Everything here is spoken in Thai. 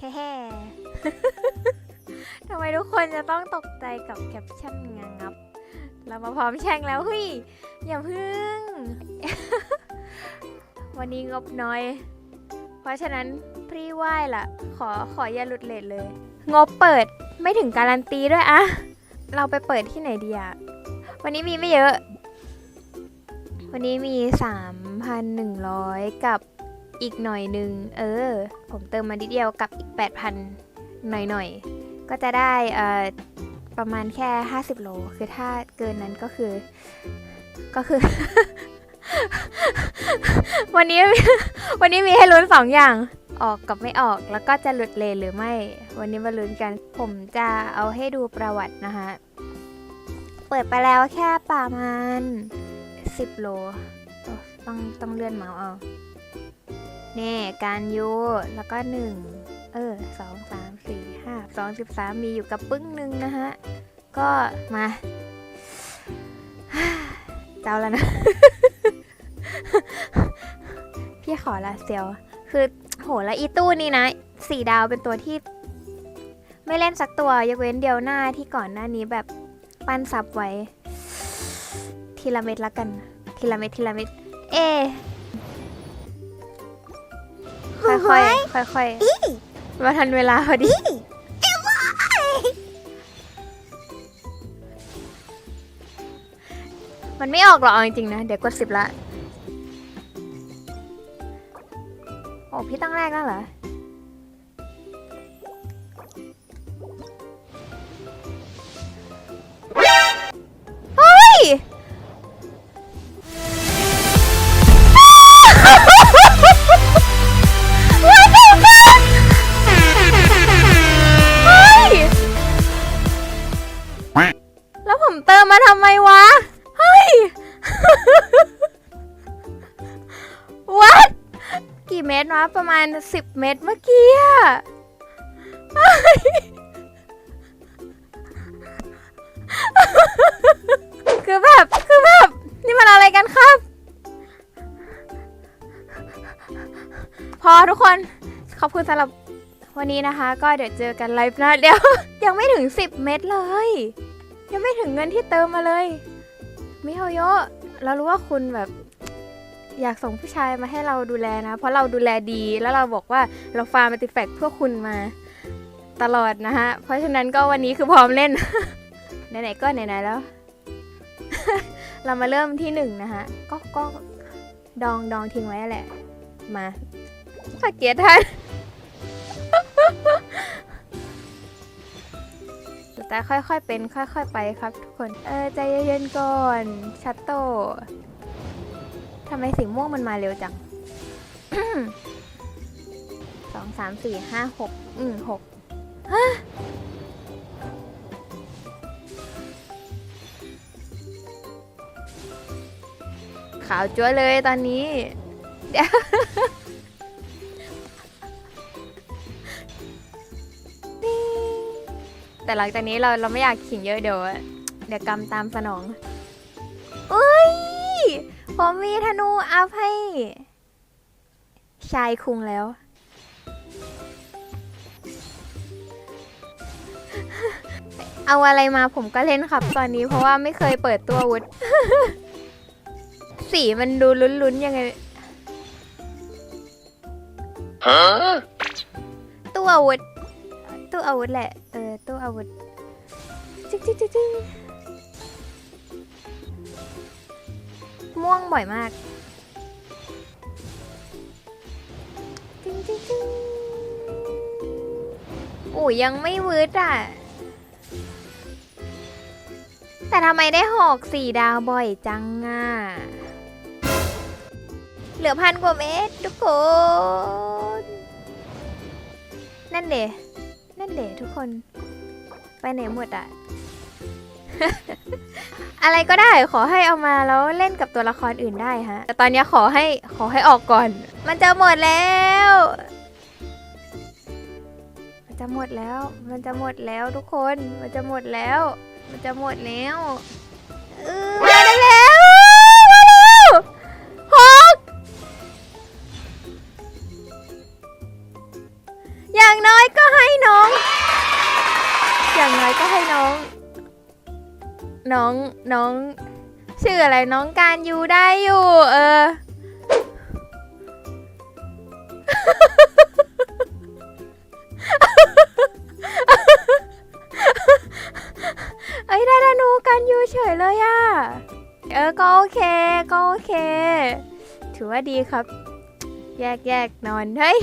แฮ่ทำไมทุกคนจะต้องตกใจกับแคปชั่นงงับ เรามาพร้อมแช่งแล้วเฮ้ยอย่าพึ่ง วันนี้งบน้อย เพราะฉะนั้นพรีไหว้ล่ะ ขอขออย่าหลุดเลทเลย งบเปิดไม่ถึงการันตีด้วยอะเราไปเปิดที่ไหนดีอะวันนี้มีไม่เยอะ วันนี้มี 3,100 กับ อีกหน่อยหนึ่งเออ ผมเติมมานิดเดียวกับอีก 8,000 หน่อยๆ ก็จะได้เอ่อประมาณแค่ 50 โล คือถ้าเกินนั้นก็คือ ก็คือ วันนี้ วันนี้มีให้ลุ้นสองอย่าง ออกกับไม่ออก แล้วก็จะหลุดเลนหรือไม่ วันนี้มาลุ้นกัน ผมจะเอาให้ดูประวัตินะคะเปิดไปแล้วแค่ประมาณ 10 โล ต้องต้องเลื่อนเมาส์เอา นี่การยูแล้วก็1เออสองสามสี่ห้าสองสิบสามมีอยู่กับปึ้งหนึ่งนะฮะ ก็มาเจ้าแล้วนะ พี่ขอละเซียวคือโหแล้วอีตู้นี่นะสี่ดาวเป็นตัวที่ ไม่เล่นสักตัวยกเว้นเดียวหน้าที่ก่อนหน้านี้แบบปั้นซับไว้ ทีละเม็ดละกัน ทีละเม็ดทีละเม็ด เอ ค่อยๆค่อยๆมาทันเวลาพอดีมันไม่ออกหรอกเอาจริงๆนะ เดี๋ยวกดสิบละ โอ้พี่ตั้งแรกแล้วเหรอ เติมมาทำไมวะ เฮ้ย What กี่เม็ดวะประมาณ 10 เม็ดเมื่อกี้อะเฮ้ยคือแบบคือแบบ นี่มันอะไรกันครับ พอทุกคนขอบคุณสำหรับวันนี้นะคะ ก็เดี๋ยวเจอกันไลฟ์หนะเดี๋ยว ยังไม่ถึง 10 เม็ดเลย ยังไม่ถึงเงินที่เติมมาเลย มิโฮโยะเรารู้ว่าคุณแบบ อยากส่งผู้ชายมาให้เราดูแลนะ เพราะเราดูแลดีแล้วเราบอกว่าเราฟาร์มติแฟกเพื่อคุณมาตลอดนะฮะ เพราะฉะนั้นก็วันนี้คือพร้อมเล่น ไหนๆก็ไหนๆแล้ว เรามาเริ่มที่หนึ่งนะคะก็ก็ดองดองทิ้งไว้แหละ มาสักเกียรติท่าน แต่ค่อยๆเป็นค่อยๆไปครับทุกคน เออใจเย็นๆก่อน ชัตโตทำไมสีม่วงมันมาเร็วจังสองสามสี่ห้าหกอืมหกฮะขาวจั๊วเลยตอนนี้ เดี๋ยว แต่หลังจากนี้เราเราไม่อยากขิงเยอะเดี๋ยวเดี๋ยวกรรมตามสนองอุ้ยผมมีธนูอัพให้ ชายคุงแล้ว เอาอะไรมาผมก็เล่นครับตอนนี้เพราะว่าไม่เคยเปิดตัวอาวุธสีมันดูลุ้นๆยังไง Huh? ตู้อาวุธ ตู้อาวุธแหละ เออ ตู้อาวุธจิ๊กจิ๊กจิ๊กจิ๊ม่วงบ่อยมากจิ๊งจิ๊งจิ๊งโอ้ยยังไม่วืดอะ แต่ทำไมได้หอกสี่ดาวบ่อยจังอะ เหลือพันกว่าเมตรทุกคน นั่นเดนั่น เดทุกคน ไปไหนหมดอะ อะไรก็ได้ขอให้เอามาแล้วเล่นกับตัวละครอื่นได้ฮะ แต่ตอนนี้ขอให้ขอให้ออกก่อน มันจะหมดแล้ว มันจะหมดแล้ว มันจะหมดแล้วทุกคน มันจะหมดแล้ว มันจะหมดแล้วเออมาได้แล้วมาแล้วหกอย่างน้อยก็ น้อง อย่างน้อยก็ให้น้อง น้องน้องชื่ออะไรน้องการอยู่ได้อยู่ เออ เอ้ยได้ธนูกันอยู่เฉยเลยอะเออก็โอเค ก็โอเค ถือว่าดีครับ แยกแยกนอนเฮ้ย